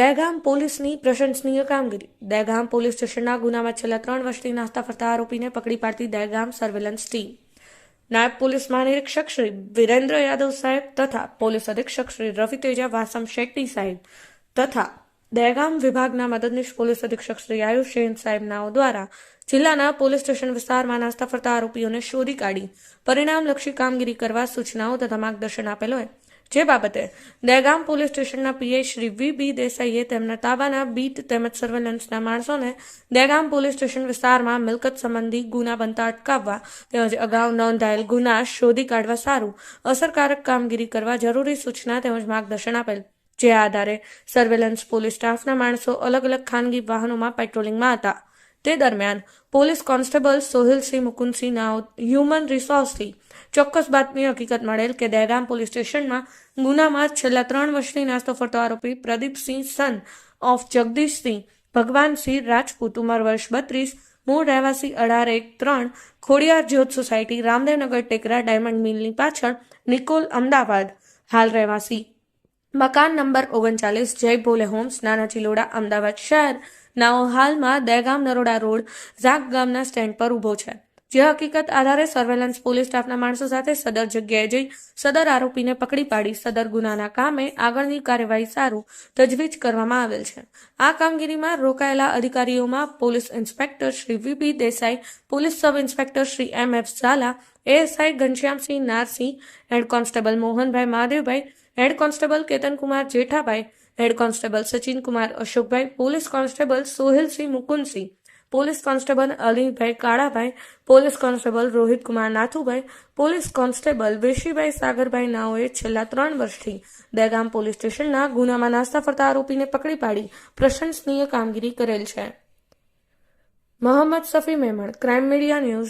દહેગામ પોલીસની પ્રશંસનીય કામગીરી. દહેગામ પોલીસ સ્ટેશનના ગુનામાં છેલ્લા ત્રણ વર્ષથી નાસ્તા ફરતા આરોપીને પકડી પાડતી દહેગામ સર્વેલન્સ ટીમ. નાયબ પોલીસ મહાનિરીક્ષક શ્રી વિરેન્દ્ર યાદવ સાહેબ તથા પોલીસ અધિક્ષક શ્રી રવિ તેજા, વાસમ શેટ્ટી સાહેબ તથા દહેગામ વિભાગના મદદનીશ પોલીસ અધિક્ષક શ્રી આયુષ જૈન સાહેબનાઓ દ્વારા જિલ્લાના પોલીસ સ્ટેશન વિસ્તારમાં નાસ્તા ફરતા આરોપીઓને શોધી કાઢી. પરિણામલક્ષી કામગીરી કરવા સૂચનાઓ તથા માર્ગદર્શન આપેલ હોય. જે બાબતે દહેગામ પોલીસ સ્ટેશનના પીએ શ્રી વી બી દેસાઈએ તેમના તાબાના બીટ તેમજ સર્વેલન્સના માણસોને દહેગામ પોલીસ સ્ટેશન વિસ્તારમાં મિલકત સંબંધી ગુના બનતા અટકાવવા તેમજ અગાઉ નોંધાયેલ ગુના શોધી કાઢવા સારું અસરકારક કામગીરી કરવા જરૂરી સૂચના તેમજ માર્ગદર્શન આપેલ. જે આધારે સર્વેલન્સ પોલીસ સ્ટાફના માણસો અલગ અલગ ખાનગી વાહનોમાં પેટ્રોલિંગમાં હતા. તે દરમિયાન પોલીસ કોન્સ્ટેબલ સોહિલસિંહ મુકુંદસિંહના હ્યુમન રિસોર્સથી ચોક્કસ બાતમી હકીકત મળેલ કે દહેરામ પોલીસ સ્ટેશનમાં ગુનામાં છેલ્લા ત્રણ વર્ષથી નાસ્તો ફરતો આરોપી પ્રદીપસિંહ સન ઓફ જગદીશસિંહ, ભગવાનસિંહ રાજપૂત, ઉંમર વર્ષ બત્રીસ, મૂળ રહેવાસી અઢાર એક ત્રણ, ખોડિયાર જ્યોત સોસાયટી, રામદેવનગર ટેકરા, ડાયમંડ મિલની પાછળ, નિકોલ અમદાવાદ, હાલ રહેવાસી. મકાન નંબર ઓગણચાલીસ જય ભોલે હોમ્સ, નાના ચિલોડા, અમદાવાદ શહેર. નાઓ હાલમાં દહેગામ નરોડા રોડ ઝાક ગામના સ્ટેન્ડ પર ઊભો છે. જે હકીકત આધારે સર્વેલન્સ પોલીસ સ્ટાફના માણસો સાથે સદર જગ્યાએ જઈ સદર આરોપીને પકડી પાડી સદર ગુનાના કામે આગળની કાર્યવાહી સારું તજવીજ કરવામાં આવેલ છે. આ કામગીરીમાં રોકાયેલા અધિકારીઓમાં police inspector Shri V B Desai, police sub inspector Shri M F Zala, ASI Ghanshyamsinh Narsinh, head constable Mohanbhai Mahadevbhai, head constable Ketankumar Jethabhai head constable Sachin Kumar Ashokbhai police constable Sohelsinh Mukundsinh police constable Alibhai Kalabhai police constable Rohit Kumar Nathubhai police constable Veshibhai Sagarbhai નાઓએ છેલ્લા ત્રણ વર્ષથી Dehgam police સ્ટેશનના ગુનામાં નાસ્તા ફરતા આરોપીને પકડી પાડી પ્રશંસનીય કામગીરી કરેલ છે. Mohammad Safi Memon crime media news